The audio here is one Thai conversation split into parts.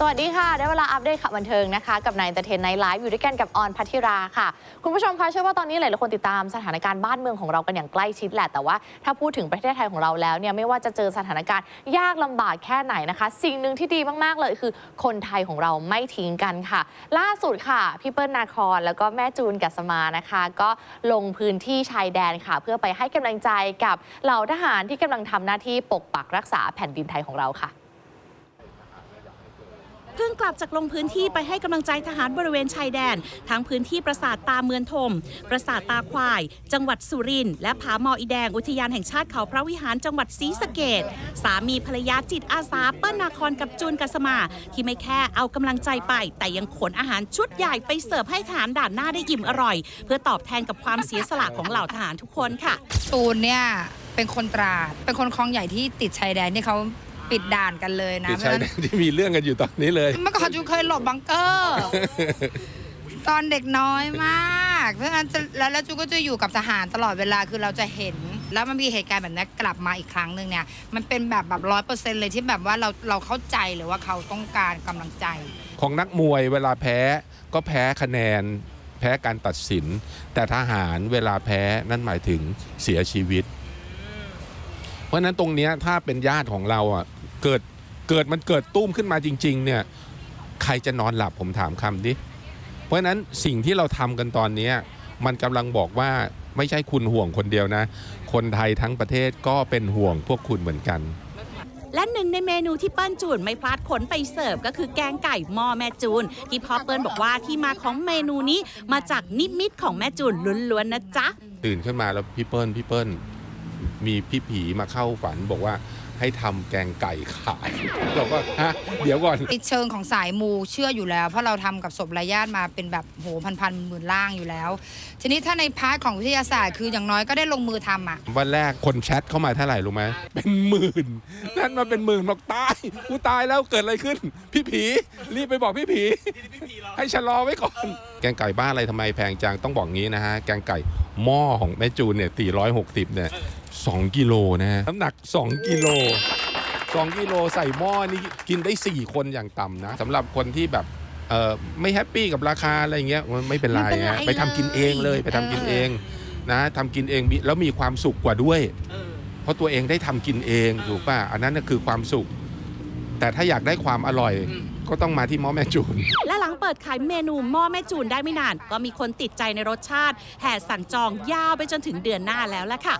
สวัสดีค่ะ ได้เวลาอัปเดตข่าวบันเทิงนะคะ กับนายเตเทนไนไลฟ์อยู่ด้วยกันกับออนพัทธิราค่ะ คุณผู้ชมคะเชื่อว่าตอนนี้หลายๆคนติดตามสถานการณ์บ้านเมืองของเรากันอย่างใกล้ชิดแหละ แต่ว่าถ้าพูดถึงประเทศไทยของเราแล้วเนี่ยไม่ว่าจะเจอสถานการณ์ยากลำบากแค่ไหนนะคะ สิ่งหนึ่งที่ดีมากๆเลยคือ คนไทยของเราไม่ทิ้งกันค่ะ ล่าสุดค่ะพี่เปิ้ลนาคอนแล้วก็แม่จูนกัสมานะคะ ก็ลงพื้นที่ชายแดนค่ะ เพื่อไปให้กำลังใจกับเหล่าทหารที่กำลังทำหน้าที่ปกปักรักษาแผ่นดินไทยของเราค่ะ เพิ่งกลับจากลงพื้นที่ไปให้กำลังใจทหารบริเวณชายแดน ทั้งพื้นที่ปราสาทตาเมือนทม ปราสาทตาควาย จังหวัดสุรินทร์และผาหมออีแดง อุทยานแห่งชาติเขาพระวิหารจังหวัดศรีสะเกดสามีภรรยาจิตอาสาเปิ้ลนาคอนกับจูนกัสมา ที่ไม่แค่เอากำลังใจไป แต่ยังขนอาหารชุดใหญ่ไปเสิร์ฟให้ทหารด่านหน้าได้อิ่มอร่อย เพื่อตอบแทนกับความเสียสละของเหล่าทหารทุกคนค่ะ ตูนเนี่ยเป็นคนตราด เป็นคนคลองใหญ่ที่ติดชายแดนที่เขา ปิดด่านกันเลยนะติดเพชาราะยฉะแดนั้น นที่มีเรื่องกันอยู่ตอนนี้เลย เมื่อก่อนจูเคยหลบบังเกอร์ ตอนเด็กน้อยมาก เพราะฉะนั้นจะแล้วแล้วจูก็จะอยู่กับทหารตลอดเวลาคือเราจะเห็น แล้วมันมีเหตุการณ์แบบนี้กลับมาอีกครั้งหนึ่งเนี่ย มันเป็นแบบแบบร้อยเปอร์เซ็นต์เลยที่แบบว่าเราเราเข้าใจหรือว่าเขาต้องการกำลังใจ ของนักมวยเวลาแพ้ก็แพ้คะแนน แพ้การตัดสิน แต่ทหารเวลาแพ้นั่นหมายถึงเสียชีวิต เพราะฉะนั้นตรงเนี้ยถ้าเป็นญาติของเราอะ เกิดเกิดมันเกิดตุ้มขึ้นมาจริง ๆ เนี่ยใครจะนอนหลับผมถามคำดิเพราะฉะนั้นสิ่งที่เราทำกันตอนเนี้ยมันกำลังบอกว่าไม่ใช่คุณห่วงคนเดียวนะ คนไทยทั้งประเทศก็เป็นห่วงพวกคุณเหมือนกัน และหนึ่งในเมนูที่เปิ้ลจูนไม่พลาดขนไปเสิร์ฟก็คือแกงไก่หม้อแม่จูน ที่พ่อเปิ้ลบอกว่าที่มาของเมนูนี้มาจากนิมิตของแม่จูนล้วนๆนะจ๊ะตื่นขึ้นมาแล้วพี่เปิ้ลพี่เปิ้ลมีพี่ผีมาเข้าฝันบอกว่า ให้ทำแกงไก่ขาย เราก็ฮะเดี๋ยวก่อน ในเชิงของสายมูเชื่ออยู่แล้ว เพราะเราทำกับศพรายญาติมาเป็นแบบโหพันพันหมื่นล่างอยู่แล้ว ทีนี้ถ้าในพาร์ทของวิทยาศาสตร์คืออย่างน้อยก็ได้ลงมือทำอะ วันแรกคนแชทเข้ามาเท่าไหร่รู้ไหมเป็นหมื่น นั่นมาเป็นหมื่นบอกตายกูตายแล้วเกิดอะไรขึ้น พี่ผี รีบไปบอกพี่ผี ให้ชะลอไว้ก่อน แกงไก่บ้านอะไรทำไมแพงจังต้องบอกงี้นะฮะ แกงไก่หม้อของแม่จูนเนี่ยตีร้อยหกสิบเนี่ย สองกิโลนะฮะน้ำหนัก 2 กิโล 2 กิโลใส่หม้อนี่กินได้ 4 คนอย่างต่ำนะสำหรับคนที่แบบเออไม่แฮปปี้กับราคาอะไรเงี้ยมันไม่เป็นไรไม่เป็นไรฮะไปทำกินเองเลย ไปทำกินเออ เองนะทำกินเองมีแล้วมีความสุขกว่าด้วยเพราะตัวเองได้ทำกินเองถูกป่ะอันนั้นน่ะคือความสุข แต่ถ้าอยากได้ความอร่อยก็ต้องมาที่หม้อแม่จูน และหลังเปิดขายเมนูหม้อแม่จูนได้ไม่นาน ก็มีคนติดใจในรสชาติ แห่สั่งจองยาวไปจนถึงเดือนหน้าแล้วละค่ะ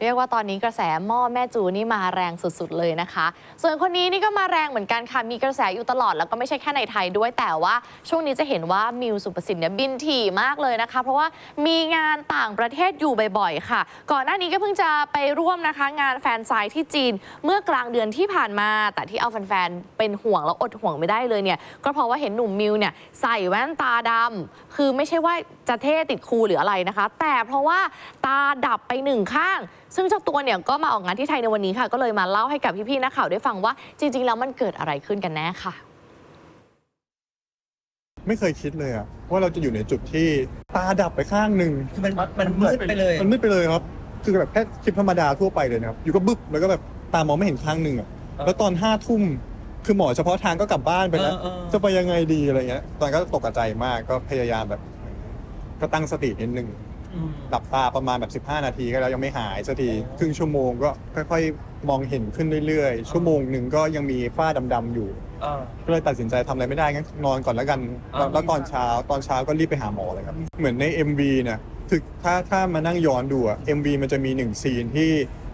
เรียกว่าตอนนี้กระแสหม้อแม่จูนี่มาแรงสุดๆเลยนะคะ ส่วนคนนี้นี่ก็มาแรงเหมือนกันค่ะ มีกระแสอยู่ตลอดแล้วก็ไม่ใช่แค่ในไทยด้วยแต่ว่าช่วงนี้จะเห็นว่ามิวสุประสิทธิ์เนี่ยบินถี่มากเลยนะคะ เพราะว่ามีงานต่างประเทศอยู่บ่อยๆ ค่ะ ก่อนหน้านี้ก็เพิ่งจะไปร่วมนะคะ งานแฟนไซต์ที่จีนเมื่อกลางเดือนที่ผ่านมา แต่ที่เอาแฟนๆเป็นห่วงแล้วอดห่วงไม่ได้เลยเนี่ยก็เพราะว่าเห็นหนุ่มมิวเนี่ยใส่แว่นตาดำคือไม่ใช่ว่าจะเท่ติดคูลหรืออะไรนะคะ แต่เพราะว่าตาดับไปหนึ่งข้างซึ่งเจ้าตัวเนี่ยก็มาออกงานที่ไทยในวันนี้ค่ะ ก็เลยมาเล่าให้กับพี่ๆนักข่าวได้ฟังว่า จริง ๆ แล้วมันเกิดอะไรขึ้นกันแน่ค่ะ ไม่เคยคิดเลยอะว่าเราจะอยู่ในจุดที่ตาดับไปข้างหนึ่งคือมันมันมืดไปเลย มันมืดไปเลยครับ คือแบบแค่คลิปธรรมดาทั่วไปเลยนะครับ อยู่ก็บึ๊บแล้วก็แบบตามองไม่เห็นข้างหนึ่งอะแล้วตอนห้าทุ่มคือหมอเฉพาะทางก็กลับบ้านไปแล้ว เออเออ จะไปยังไงดีอะไรเงี้ย ตอนนนก็ตกใจมากก็พยายามแบบ ก็ตั้งสตินิดนึงอืม หลับตาประมาณแบบ 15 นาทีก็แล้วยังไม่หายสักทีครึ่งชั่วโมงก็ค่อยๆ มองเห็นขึ้นเรื่อยๆ ชั่วโมงหนึ่งก็ยังมีฝ้าดำๆอยู่ เออ ก็เลยตัดสินใจทำอะไรไม่ได้งั้นนอนก่อนแล้วกัน อ่า แล้วตอนเช้าตอนเช้าก็รีบไปหาหมอเลยครับ เหมือนใน MV เนี่ยคือถ้าถ้ามานั่งย้อนดูอะ MV มันจะมีหนึ่งซีนที่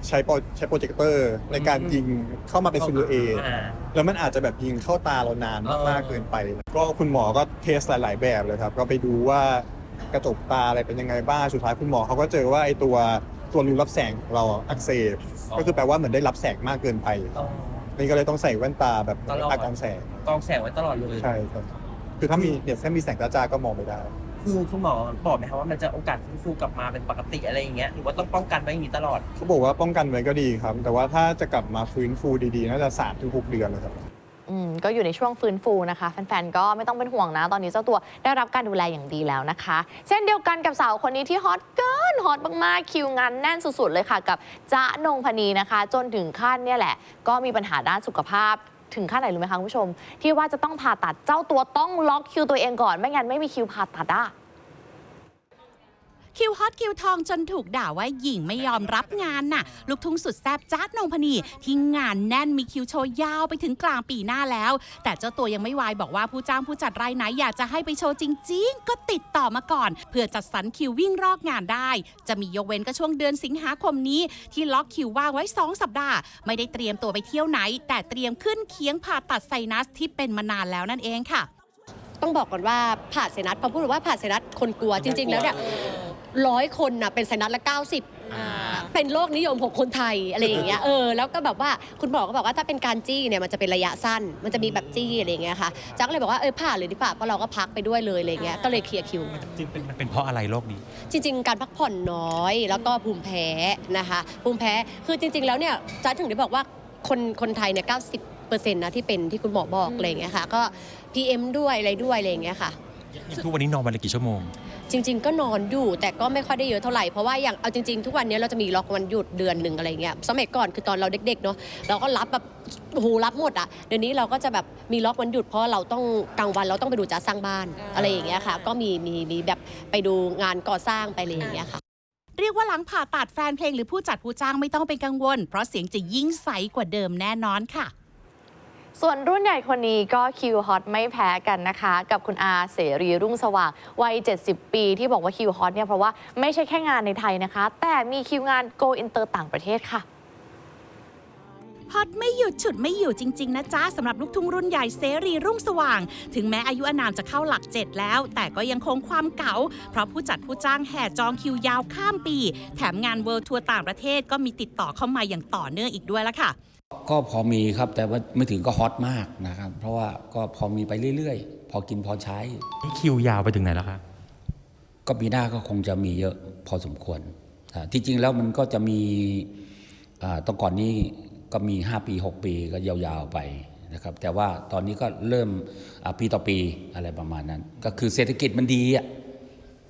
ใช้โปรใช้โปรเจคเตอร์ในการยิงเข้ามาเป็นซูลูเออ่าแล้วมันอาจจะแบบยิงเข้าตาเรานานเออมากๆเกินไป ก็คุณหมอก็เทสหลาย ๆ แบบเลยครับ ก็ไปดูว่า กระจกตาอะไรเป็นยังไงบ้างสุดท้ายคุณหมอเขาก็เจอว่าไอ้ตัวตัวรูรับแสงของเราอะอักเสบก็คือแปลว่าเหมือนได้รับแสงมากเกินไปต้องนี่ก็เลยต้องใส่แว่นตาแบบตลอด ตากองแสงกองแสงไว้ตลอดเลยใช่ครับคือถ้ามีเนี่ยแค่มีแสงจ้าๆก็มองไม่ได้ คือคุณหมอบอกไหมครับว่ามันจะโอกาสฟื้นฟูกลับมาเป็นปกติอะไรอย่างเงี้ยหรือว่าต้องป้องกันไว้อย่างนี้ตลอด เขาบอกว่าป้องกันไว้ก็ดีครับ แต่ว่าถ้าจะกลับมาฟื้นฟูดีๆ น่าจะสามถึงหกเดือนเลยครับ อืมก็อยู่ในช่วงฟื้นฟูนะคะ แฟนๆ ก็ไม่ต้องเป็นห่วงนะ ตอนนี้เจ้าตัวได้รับการดูแลอย่างดีแล้วนะคะ เช่นเดียวกันกับสาวคนนี้ที่ฮอตเกินฮอตมากๆ คิวงานแน่นสุดๆ เลยค่ะ กับจ๊ะนงพนีนะคะ จนถึงขั้นเนี่ยแหละ ก็มีปัญหาด้านสุขภาพถึงขั้นไหนรู้ไหมคะคุณผู้ชม ที่ว่าจะต้องผ่าตัดเจ้าตัวต้องล็อกคิวตัวเองก่อน ไม่งั้นไม่มีคิวผ่าตัดอะ คิวฮอตคิวทองจนถูกด่าว่าหญิงไม่ยอมรับงานน่ะ ลูกทุ่งสุดแซ่บจ๊าดนงพนีที่งานแน่นมีคิวโชว์ยาวไปถึงกลางปีหน้าแล้ว แต่เจ้าตัวยังไม่วายบอกว่าผู้จ้างผู้จัดรายไหนอยากจะให้ไปโชว์จริง ๆ ก็ติดต่อมาก่อน เพื่อจัดสรรคิววิ่งรอกงานได้ จะมียกเว้นก็ช่วงเดือนสิงหาคมนี้ ที่ล็อกคิวว่างไว้ 2 สัปดาห์ ไม่ได้เตรียมตัวไปเที่ยวไหน แต่เตรียมขึ้นเคียงผ่าตัดไซนัสที่เป็นมานานแล้วนั่นเองค่ะ ต้องบอกก่อนว่าผ่าไซนัสพอพูดว่าผ่าไซนัสคนกลัวจริง ๆ แล้วเนี่ย ร้อยคนน่ะเป็นไซนัสละ 90เป็นโรคนิยมของคนไทยอะไรอย่างเงี้ยเออแล้วก็แบบว่าคุณหมอก็บอกว่าถ้าเป็นการจี้เนี่ยมันจะเป็นระยะสั้น มันจะมีแบบจี้อะไรอย่างเงี้ยค่ะจักก็เลยบอกว่าเออผ่าเลยดีกว่าเพราะเราก็พักไปด้วยเลยอะไรอย่างเงี้ยก็เลยเคลียร์คิวจริงเป็นมันเป็นเพราะอะไรโรคนี้ จริง ๆ การพักผ่อนน้อยแล้วก็ภูมิแพ้นะคะภูมิแพ้คือจริง ๆ แล้วเนี่ยจัดถึงได้บอกว่าคนคนไทยเนี่ย90เปอร์เซ็นต์นะที่เป็นที่คุณหมอบอกอะไรอย่างเงี้ยค่ะก็ PM ด้วยอะไรด้วยอะไรอย่างเงี้ยค่ะ ทุกวันนี้นอนวันละกี่ชั่วโมง จริง ๆ ก็นอนอยู่แต่ก็ไม่ค่อยได้เยอะเท่าไหร่ เพราะว่าอย่างเอาจริง ๆ ทุกวันนี้เราจะมีล็อกวันหยุดเดือนหนึ่งอะไรเงี้ยสมัยก่อนคือตอนเราเด็กๆเนาะเราก็รับแบบโอ้โหรับหมดอะเดี๋ยวนี้เราก็จะแบบมีล็อกวันหยุดเพราะเราต้องกลางวันเราต้องไปดูจ้าสร้างบ้านอะไรอย่างเงี้ยค่ะ ก็มีมีมีแบบไปดูงานก่อสร้างไปอะไรอย่างเงี้ยค่ะเรียกว่าหลังผ่าตัดแฟนเพลงหรือผู้จัดผู้จ้างไม่ต้องเป็นกังวล เพราะเสียงจะยิ่งใสกว่าเดิมแน่นอนค่ะ ส่วนรุ่นใหญ่คนนี้ก็คิวฮอตไม่แพ้กันนะคะ กับคุณอาเสรีรุ่งสว่างวัย 70 ปีที่บอกว่าคิวฮอตเนี่ยเพราะว่าไม่ใช่แค่งานในไทยนะคะ แต่มีคิวงานโกอินเตอร์ต่างประเทศค่ะฮอตไม่หยุดฉุดไม่อยู่จริง ๆ นะจ๊ะสำหรับลูกทุ่งรุ่นใหญ่เสรีรุ่งสว่าง ถึงแม้อายุอานามจะเข้าหลักเจ็ดแล้ว แต่ก็ยังคงความเก๋า เพราะผู้จัดผู้จ้างแห่จองคิวยาวข้ามปี แถมงานเวิลด์ทัวร์ต่างประเทศก็มีติดต่อเข้ามาอย่างต่อเนื่องอีกด้วยละค่ะ ก็พอมีครับแต่ว่าไม่ถึงก็ฮอตมากนะครับ เพราะว่าก็พอมีไปเรื่อยๆ พอกินพอใช้ นี่คิวยาวไปถึงไหนแล้วครับก็ปีหน้าก็คงจะมีเยอะพอสมควรอ่าที่จริงแล้วมันก็จะมีอ่าตอนก่อนนี้ก็มี 5 ปี 6 ปีก็ยาวๆไปนะครับ แต่ว่าตอนนี้ก็เริ่มอ่าปีต่อปีอะไรประมาณนั้น ก็คือเศรษฐกิจมันดีอะ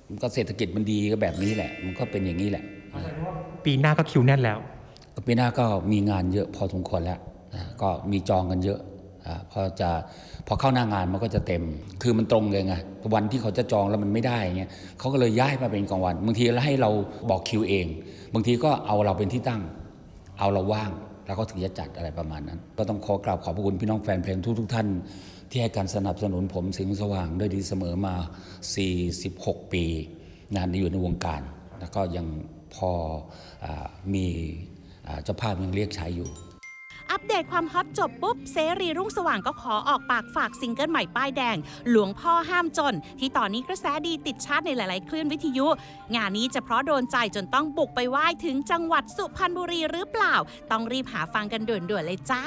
มันก็เศรษฐกิจมันดีก็แบบนี้แหละ มันก็เป็นอย่างนี้แหละ ปีหน้าก็คิวแน่นแล้ว ปีหน้าก็มีงานเยอะพอสมควรแล้วนะก็มีจองกันเยอะอพอจะพอเข้าหน้างานมันก็จะเต็ม คือมันตรงเลยไงวันที่เขาจะจองแล้วมันไม่ได้เงี้ยเขาก็เลยย้ายมาเป็นกลางวัน บางทีแล้วให้เราบอกคิวเอง บางทีก็เอาเราเป็นที่ตั้ง เอาเราว่างแล้วก็ถึงจะจัดอะไรประมาณนั้น ก็ต้องขอกราบขอบพระคุณพี่น้องแฟนเพลงทุกๆท่าน ที่ให้การสนับสนุนผมสิงสว่างด้วยดีเสมอมา 46 ปี งานนี้อยู่ในวงการ แล้วก็ยังพออมี เจ้าภาพยังเรียกใช้อยู่ อัปเดตความฮอตจบปุ๊บ เสรีรุ่งสว่างก็ขอออกปากฝากซิงเกิลใหม่ป้ายแดง หลวงพ่อห้ามจน ที่ตอนนี้กระแสดีติดชาร์ตในหลาย ๆ คลื่นวิทยุ งานนี้จะเพราะโดนใจจนต้องบุกไปไหว้ถึงจังหวัดสุพรรณบุรีหรือเปล่า ต้องรีบหาฟังกันด่วน ๆ เลยจ้า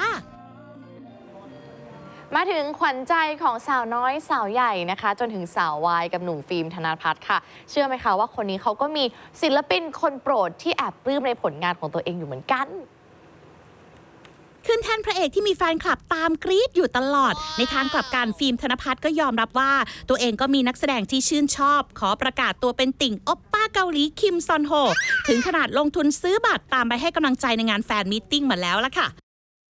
มาถึงขวัญใจของสาวน้อยสาวใหญ่นะคะ จนถึงสาววายกับหนุ่มฟิล์มธนาพัฒน์ค่ะ เชื่อไหมคะว่าคนนี้เขาก็มีศิลปินคนโปรดที่แอบปลื้มในผลงานของตัวเองอยู่เหมือนกัน ขึ้นแท่นพระเอกที่มีแฟนคลับตามกรี๊ดอยู่ตลอด ในทางกลับการฟิล์มธนพัฒน์ก็ยอมรับว่า ตัวเองก็มีนักแสดงที่ชื่นชอบ ขอประกาศตัวเป็นติ่งโอปป้าเกาหลีคิมซอนโฮ ถึงขนาดลงทุนซื้อบัตรตามไปให้กำลังใจในงานแฟนมีตติ้งมาแล้วละค่ะ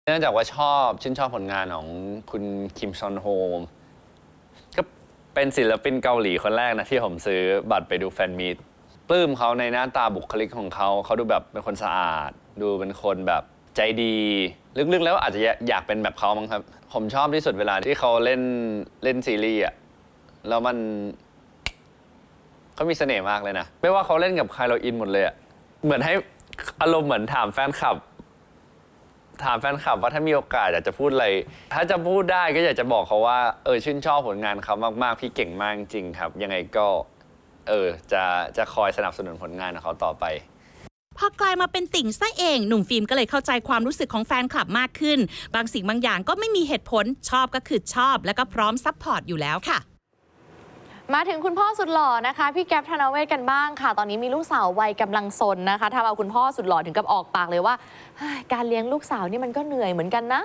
เนื่องจากว่าชอบชื่นชอบผลงานของคุณคิมซอนโฮมก็เป็นศิลปินเกาหลีคนแรกนะที่ผมซื้อบัตรไปดูแฟนมีตปลื้มเขาในหน้าตาบุคลิกของเขา เขาดูแบบเป็นคนสะอาด ดูเป็นคนแบบใจดี ลึกๆแล้วอาจจะอยากเป็นแบบเขามั้งครับ ผมชอบที่สุดเวลาที่เขาเล่นเล่นซีรีส์อะแล้วมันเขามีเสน่ห์มากเลยนะ ไม่ว่าเขาเล่นกับใครเราอินหมดเลยอะเหมือนให้อารมณ์เหมือนถามแฟนคลับ ถามแฟนคลับว่าถ้ามีโอกาสอยากจะพูดอะไร ถ้าจะพูดได้ก็อยากจะบอกเขาว่าเออชื่นชอบผลงานเขามากๆ พี่เก่งมากจริงครับ ยังไงก็เออจะจะคอยสนับสนุนผลงานของเขาต่อไป พอกลายมาเป็นติ่งซะเอง หนุ่มฟิล์มก็เลยเข้าใจความรู้สึกของแฟนคลับมากขึ้น บางสิ่งบางอย่างก็ไม่มีเหตุผลชอบก็คือชอบ แล้วก็พร้อมซัพพอร์ตอยู่แล้วค่ะ มาถึงคุณพ่อสุดหล่อนะคะ พี่แก๊ปธนเวศกันบ้างค่ะ ตอนนี้มีลูกสาววัยกำลังซนนะคะทำเอาคุณพ่อสุดหล่อถึงกับออกปากเลยว่าเฮ้ยการเลี้ยงลูกสาวนี่มันก็เหนื่อยเหมือนกันนะ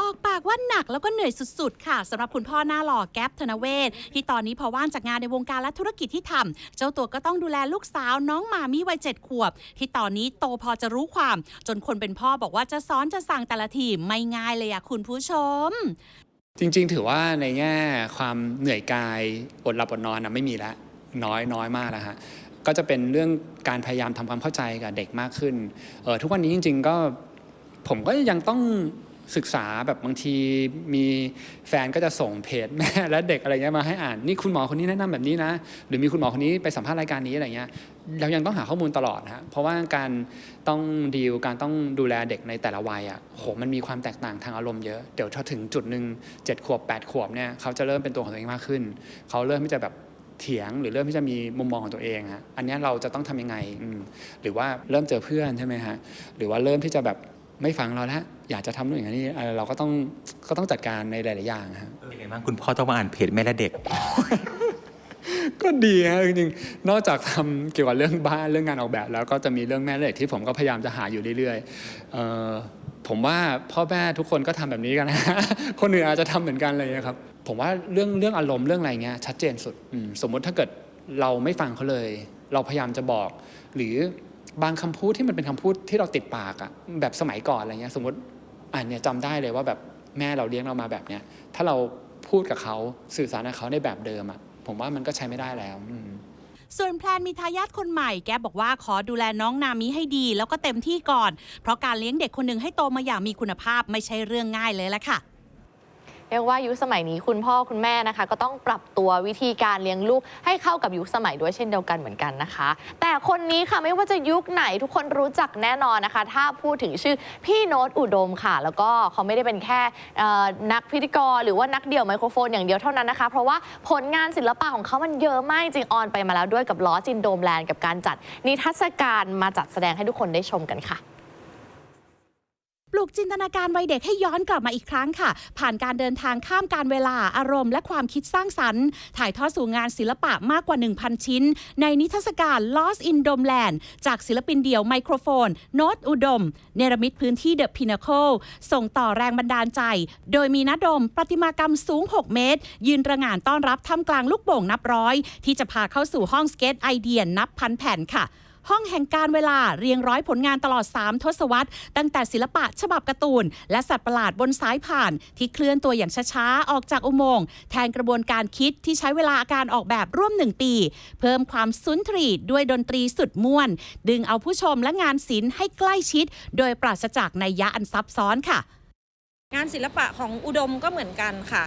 ออกปากว่าหนักแล้วก็เหนื่อยสุด ๆ ค่ะสำหรับคุณพ่อหน้าหล่อแก๊ปธนเวศที่ตอนนี้พอว่างจากงานในวงการและธุรกิจที่ทำเจ้าตัวก็ต้องดูแลลูกสาวน้องมามีวัยเจ็ดขวบ ที่ตอนนี้โตพอจะรู้ความ จนคนเป็นพ่อบอกว่าจะสอนจะสั่งแต่ละทีไม่ง่ายเลยอะคุณผู้ชม จริงๆ ถือว่าในแง่ความเหนื่อยกายอดหลับอดนอนนะไม่มีแล้วน้อยน้อยมากแล้วฮะก็จะเป็นเรื่องการพยายามทำความเข้าใจกับเด็กมากขึ้นเออทุกวันนี้จริง ๆ ก็ผมก็ยังต้อง ศึกษาแบบบางทีมีแฟนก็จะส่งเพจแม่และเด็กอะไรเงี้ยมาให้อ่านนี่คุณหมอคนนี้แนะนำแบบนี้นะ หรือมีคุณหมอคนนี้ไปสัมภาษณ์รายการนี้อะไรเงี้ยเรายังต้องหาข้อมูลตลอดนะฮะเพราะว่าการต้องดีลการต้องดูแลเด็กในแต่ละวัยอะโหมันมีความแตกต่างทางอารมณ์เยอะเดี๋ยวถ้าถึงจุดหนึ่งเจ็ดขวบแปดขวบเนี่ยเขาจะเริ่มเป็นตัวของตัวเองมากขึ้น เขาเริ่มที่จะแบบเถียงหรือเริ่มที่จะมีมุมมองของตัวเองฮะอันนี้เราจะต้องทำยังไงหรือว่าเริ่มเจอเพื่อนใช่ไหมฮะหรือว่าเริ่มที่จะแบบไม่ฟังเราแล้ว อยากจะทำนู่นอย่างนี้เอ่อเราก็ต้องก็ต้องจัดการในหลาย ๆ อย่างฮะเป็นไงบ้างคุณพ่อต้องมาอ่านเพจแม่และเด็ก ก็ดีฮะจริงๆ นอกจากทำเกี่ยวกับเรื่องบ้านเรื่องงานออกแบบ แล้วก็จะมีเรื่องแม่และเด็กที่ผมก็พยายามจะหาอยู่เรื่อยๆเอ่อผมว่าพ่อแม่ทุกคนก็ทำแบบนี้กันนะ คนอื่นอาจจะทำเหมือนกันเลยนะครับ ผมว่าเรื่องเรื่องอารมณ์เรื่องอะไรเงี้ยชัดเจนสุดอืมสมมุติถ้าเกิดเราไม่ฟังเขาเลย เราพยายามจะบอก หรือบางคำพูดที่มันเป็นคำพูดที่เราติดปากอะแบบสมัยก่อนอะไรเงี้ยสมมติ อันเนี้ยจำได้เลยว่าแบบแม่เราเลี้ยงเรามาแบบเนี้ยถ้าเราพูดกับเขาสื่อสารกับเขาในแบบเดิมอะผมว่ามันก็ใช้ไม่ได้แล้วส่วนแพลนมีทายาทคนใหม่แกบอกว่าขอดูแลน้องนามิให้ดี แล้วก็เต็มที่ก่อน เพราะการเลี้ยงเด็กคนหนึ่งให้โตมาอย่างมีคุณภาพไม่ใช่เรื่องง่ายเลยละค่ะ เรียกว่ายุคสมัยนี้คุณพ่อคุณแม่นะคะ ก็ต้องปรับตัววิธีการเลี้ยงลูกให้เข้ากับยุคสมัยด้วยเช่นเดียวกันเหมือนกันนะคะ แต่คนนี้ค่ะไม่ว่าจะยุคไหนทุกคนรู้จักแน่นอนนะคะ ถ้าพูดถึงชื่อพี่โน้ตอุดมค่ะ แล้วก็เขาไม่ได้เป็นแค่นักพิธีกรหรือว่านักเดี่ยวไมโครโฟนอย่างเดียวเท่านั้นนะคะ เพราะว่าผลงานศิลปะของเขามันเยอะมากจริงออนไปมาแล้วด้วยกับล้อจินโดมแลนด์กับการจัดนิทรรศการมาจัดแสดงให้ทุกคนได้ชมกันค่ะ ปลุกจินตนาการวัยเด็กให้ย้อนกลับมาอีกครั้งค่ะ ผ่านการเดินทางข้ามการเวลาอารมณ์ และความคิดสร้างสรรค์ ถ่ายทอดสู่งานศิลปะมากกว่า 1,000 ชิ้น ในนิทรรศการ Lost in Dom Land จากศิลปินเดี่ยวไมโครโฟน โนตอุดม เนรมิตพื้นที่เดอะพินา c l e ส่งต่อแรงบันดาลใจ โดยมีนัดมประติมากรรมสูง 6 เมตร ยืนระงานต้อนรับท่ามกลางลูกโป่งนับร้อย ที่จะพาเข้าสู่ห้องสเก็ตไอเดียนับพันแผ่นค่ะ ห้องแห่งการเวลาเรียงร้อยผลงานตลอด 3 ทศวรรษ ตั้งแต่ศิลปะฉบับการ์ตูน และสัตว์ประหลาดบนสายผ่าน ที่เคลื่อนตัวอย่างช้าๆ ออกจากอุโมงค์แทนกระบวนการคิดที่ใช้เวลาการออกแบบร่วม 1 ปี เพิ่มความสุนทรีด้วยดนตรีสุดม่วน ดึงเอาผู้ชมและงานศิลป์ให้ใกล้ชิด โดยปราศจากนัยยะอันซับซ้อนค่ะงานศิลปะของอุดมก็เหมือนกันค่ะ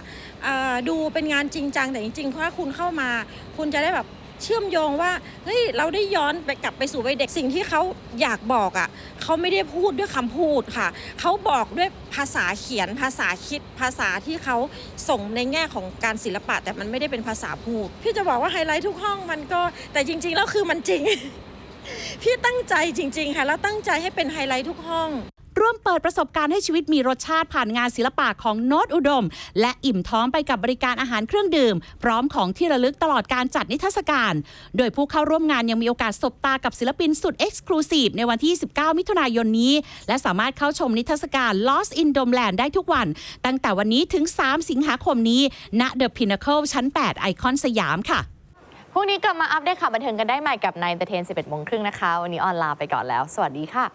ดูเป็นงานจริงจังแต่จริงๆถ้าคุณเข้ามา คุณจะได้แบบ เชื่อมโยงว่าเฮ้ยเราได้ย้อนไปกลับไปสู่วัยเด็กสิ่งที่เขาอยากบอกอะ่ะเขาไม่ได้พูดด้วยคำพูดค่ะเขาบอกด้วยภาษาเขียนภาษาคิดภาษาที่เขาส่งในแง่ของการศิลปะ แต่มันไม่ได้เป็นภาษาพูด พี่จะบอกว่าไฮไลท์ทุกห้องมันก็แต่จริง ๆ แล้วคือมันจริง พี่ตั้งใจจริง ๆ ค่ะแล้วตั้งใจให้เป็นไฮไลท์ทุกห้อง ร่วมเปิดประสบการณ์ให้ชีวิตมีรสชาติผ่านงานศิลปะของโนตอุดม และอิ่มท้องไปกับบริการอาหารเครื่องดื่ม พร้อมของที่ระลึกตลอดการจัดนิทรรศการ โดยผู้เข้าร่วมงานยังมีโอกาสสบตากับศิลปินสุดเอ็กซ์คลูซีฟในวันที่ 19 มิถุนายนนี้ และสามารถเข้าชมนิทรรศการ Lost in Dom Land ได้ทุกวัน ตั้งแต่วันนี้ถึง 3 สิงหาคมนี้ณ The Pinnacle ชั้น 8 ไอคอนสยามค่ะพรุ่งนี้กลับมาอัปเดตข่าวบันเทิงกันได้ใหม่กับนายเตเทน 11โมงครึ่งนะคะ วันนี้ออนลาไปก่อนแล้ว สวัสดีค่ะ